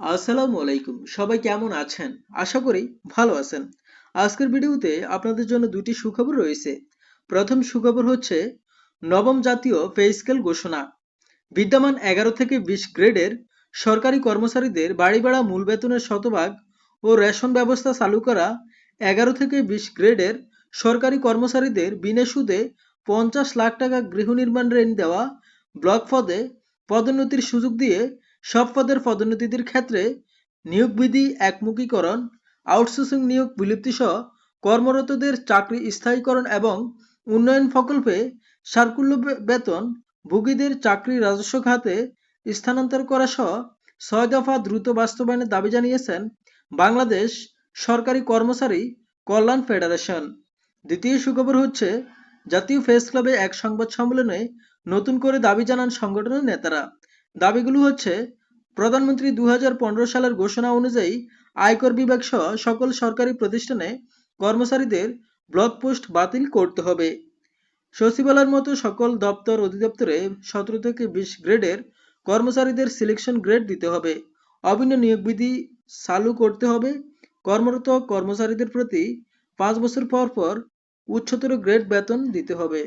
আসসালামু আলাইকুম। সবাই কেমন আছেন? আশা করি ভালো আছেন। আজকের ভিডিওতে আপনাদের জন্য দুটি সুখবর রয়েছে। প্রথম সুখবর হচ্ছে, নবম জাতীয় পে স্কেল ঘোষণা। বিদ্যমান এগারো থেকে বিশ গ্রেডের সরকারি কর্মচারীদের বাড়ি ভাড়া, মূল বেতনের শতভাগ ও রেশন ব্যবস্থা চালু করা এগারো থেকে বিশ গ্রেডের সরকারি কর্মচারীদের বিনা সুদে পঞ্চাশ লাখ টাকা গৃহ নির্মাণ ঋণ দেওয়া, ব্লক পদে পদোন্নতির সুযোগ দিয়ে সব পদের পদোন্নতির ক্ষেত্রে নিয়োগ বিধি একমুখীকরণ, আউটসোর্সিং নিয়োগ বিলুপ্তি সহ কর্মরতদের চাকরি স্থায়ীকরণ এবং উন্নয়ন প্রকল্পে সার্কুল্য বেতন, ভোগীদের চাকরি রাজস্ব খাতে স্থানান্তর করা সহ ছয় দফা দ্রুত বাস্তবায়নের দাবি জানিয়েছেন বাংলাদেশ সরকারি কর্মচারী কল্যাণ ফেডারেশন। দ্বিতীয় সুখবর হচ্ছে, জাতীয় ফেস ক্লাবে এক সংবাদ সম্মেলনে নতুন করে দাবি জানান সংগঠনের নেতারা। দাবিগুলো হচ্ছে প্রধানমন্ত্রী দু হাজার পনেরো সালের ঘোষণা অনুযায়ী আয়কর বিভাগ সহ সকল সরকারি প্রতিষ্ঠানে কর্মচারীদের ব্লক পোস্ট বাতিল করতে হবে। সচিবালয়ের মতো সকল দপ্তর অধিদপ্তরে সতেরো থেকে বিশ গ্রেডের কর্মচারীদের সিলেকশন গ্রেড দিতে হবে। অভিন্ন নিয়োগ বিধি চালু করতে হবে। কর্মরত কর্মচারীদের প্রতি পাঁচ বছর পর পর উচ্চতর গ্রেড বেতন দিতে হবে।